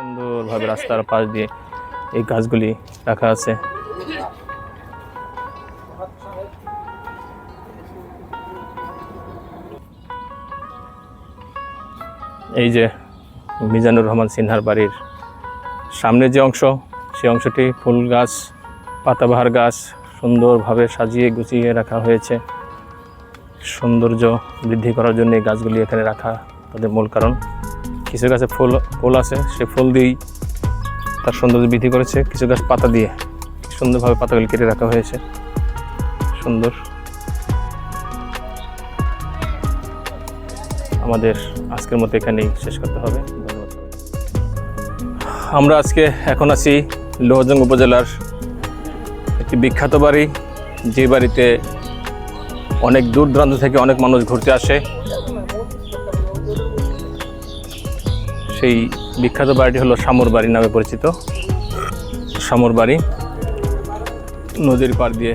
সুন্দরভাবে রাস্তার পাশ দিয়ে এই গাছগুলি রাখা আছে। এই যে মিজানুর রহমান সিনহার বাড়ির সামনের যে অংশ, সেই অংশটি ফুল গাছ, পাতাবাহার গাছ সুন্দরভাবে সাজিয়ে গুছিয়ে রাখা হয়েছে। সৌন্দর্য বৃদ্ধি করার জন্য এই গাছগুলি এখানে রাখা তাদের মূল কারণ। কিছু গাছে ফুল ফুল আছে, সে ফুল দিয়েই তার সৌন্দর্য বৃদ্ধি করেছে। কিছু গাছ পাতা দিয়ে সুন্দরভাবে পাতাগুলি কেটে রাখা হয়েছে। সুন্দর। আমাদের আজকের মতো এখানেই শেষ করতে হবে। আমরা আজকে এখন আছি লোহজং উপজেলার একটি বিখ্যাত বাড়ি, যে বাড়িতে অনেক দূর দূরান্ত থেকে অনেক মানুষ ঘুরতে আসে। সেই বিখ্যাত বাড়িটি হলো সামর বাড়ি নামে পরিচিত। সামর বাড়ি নদীর পাড় দিয়ে।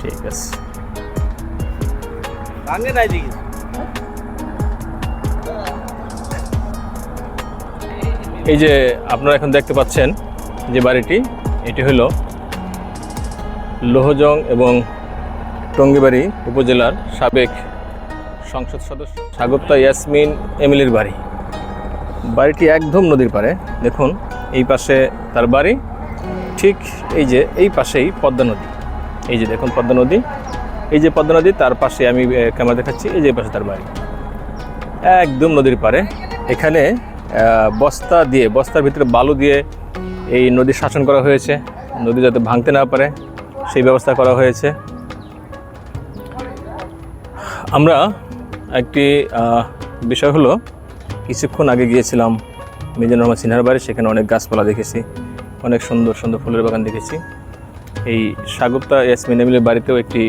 ঠিক আছে। এই যে আপনারা এখন দেখতে পাচ্ছেন যে বাড়িটি এটি হলো লোহজং এবং টঙ্গিবাড়ি উপজেলার সাবেক সংসদ সদস্য। স্বাগতা, ইয়াসমিন এমিলির বাড়ি। বাড়িটি একদম নদীর পাড়ে। দেখুন, এই পাশে তার বাড়ি, ঠিক এই যে, এই পাশেই পদ্মা নদী। এই যে দেখুন পদ্মা নদী। এই যে পদ্মা নদী, তার পাশে আমি ক্যামেরা দেখাচ্ছি। এই যে পাশে তার বাড়ি। একদম নদীর পাড়ে। এখানে বস্তা দিয়ে, বস্তার ভিতরে বালু দিয়ে এই নদী শাসন করা হয়েছে। নদী যাতে ভাঙতে না পারে, সেই ব্যবস্থা করা হয়েছে। আমরা একটি বিষয় হলো, কিছুক্ষণ আগে গিয়েছিলাম মিজানুর রহমান সিনহার বাড়ি, সেখানে অনেক গাছপালা দেখেছি, অনেক সুন্দর সুন্দর ফুলের বাগান দেখেছি। এই সাগুপ্তা ইয়াসমিন এমিলের বাড়িতেও একটি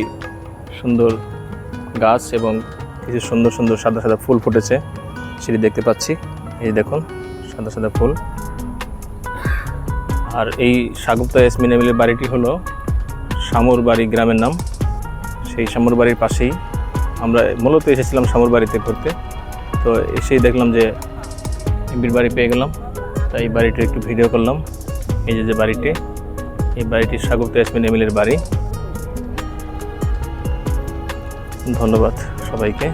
সুন্দর গাছ এবং কিছু সুন্দর সুন্দর সাদা সাদা ফুল ফুটেছে, সেটি দেখতে পাচ্ছি। এই দেখুন, সাদা সাদা ফুল। আর এই সাগুপ্তা ইয়াসমিন এমিলের বাড়িটি হলো সামর বাড়ি গ্রামের নাম। সেই সামর বাড়ির পাশেই আমরা মূলত এসেছিলাম সামর বাড়িতে ঘুরতে। তো এসেই দেখলাম যে এমপির বাড়ি পেয়ে গেলাম। তাই এই বাড়িটি একটু ভিডিও করলাম। এই যে যে বাড়িটি, এই বাড়িটি স্বাগত ইয়াসমিন এমিলের বাড়ি। ধন্যবাদ সবাইকে।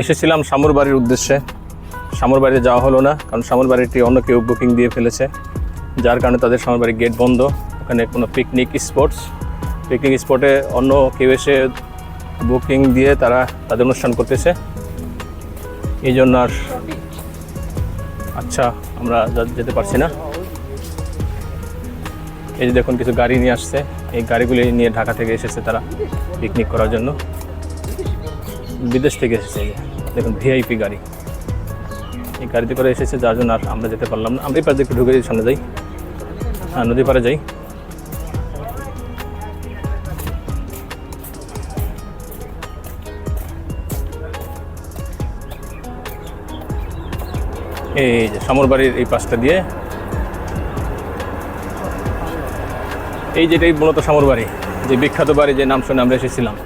এসেছিলাম সামর বাড়ির উদ্দেশ্যে। সামর বাড়িতে যাওয়া হলো না, কারণ সামর বাড়িটি অন্য কেউ বুকিং দিয়ে ফেলেছে। যার কারণে তাদের সামর বাড়ির গেট বন্ধ। ওখানে কোনো পিকনিক স্পটস পিকনিক স্পটে অন্য কেউ এসে বুকিং দিয়ে তারা তাদের অনুষ্ঠান করতেছে। এই জন্য আর আচ্ছা আমরা যেতে পারছি না। এই যে দেখুন, কিছু গাড়ি নিয়ে আসছে। এই গাড়িগুলি নিয়ে ঢাকা থেকে এসেছে তারা পিকনিক করার জন্য। বিদেশ থেকে এসেছে। দেখুন ভিআইপি গাড়ি। এই গাড়িতে করে এসেছে, যার জন্য আর আমরা যেতে পারলাম না। আমরা এই পাশে একটু ঢুকে সামনে যাই। হ্যাঁ নদী পাড়ে যাই। এই যে এই পাশটা দিয়ে। এই যেটাই মূলত সমর বাড়ি, যে বিখ্যাত বাড়ি যে নাম শুনে আমরা এসেছিলাম।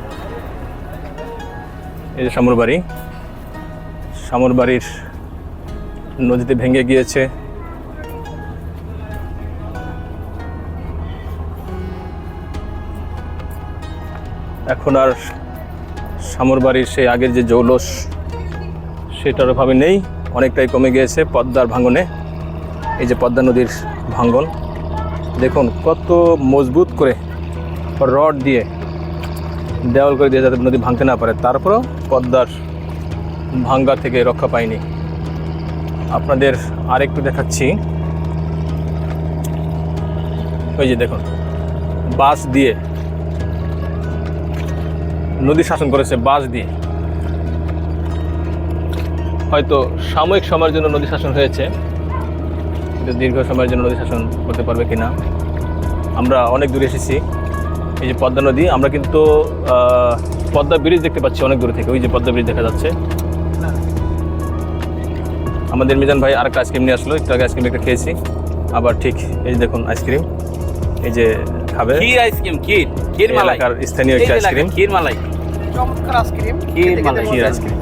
এই যে সামর বাড়ি, সামর বাড়ির নদীতে ভেঙে গিয়েছে। এখন আর সামর বাড়ির সেই আগের যে জৌলস, সেটার অভাবে নেই। অনেকটাই কমে গিয়েছে পদ্মার ভাঙনে। এই যে পদ্মা নদীর ভাঙন, দেখুন কত মজবুত করে রড দিয়ে দেওয়াল করে দিয়ে যাতে নদী ভাঙতে না পারে। তারপরেও পদ্মার ভাঙ্গা থেকে রক্ষা পায়নি। আপনাদের আরেকটু দেখাচ্ছি। ওই যে দেখুন বাস দিয়ে নদী শাসন করেছে বাস দিয়ে। হয়তো সাময়িক সময়ের জন্য নদী শাসন হয়েছে কিন্তু দীর্ঘ সময়ের জন্য নদী শাসন করতে পারবে কিনা? আমরা অনেক দূরে এসেছি। এই যে পদ্মা নদী আমরা কিন্তু আহ, পদ্মা ব্রিজ দেখতে পাচ্ছি অনেক দূরে থেকে। ওই যে পদ্মা ব্রিজ দেখা যাচ্ছে। আমাদের মিজান ভাই আরেকটা আইসক্রিম নিয়ে আসলো। একটু আগে আইসক্রিম একটা খেয়েছি। আবার ঠিক এই যে দেখুন আইসক্রিম এই যে খাবে। ক্ষীর আইসক্রিম ক্ষীর ক্ষীর মালাই। স্থানীয় একটা আইসক্রিম ক্ষীর মালাই। চমৎকার আইসক্রিম ক্ষীর মালাই, ক্ষীর আইসক্রিম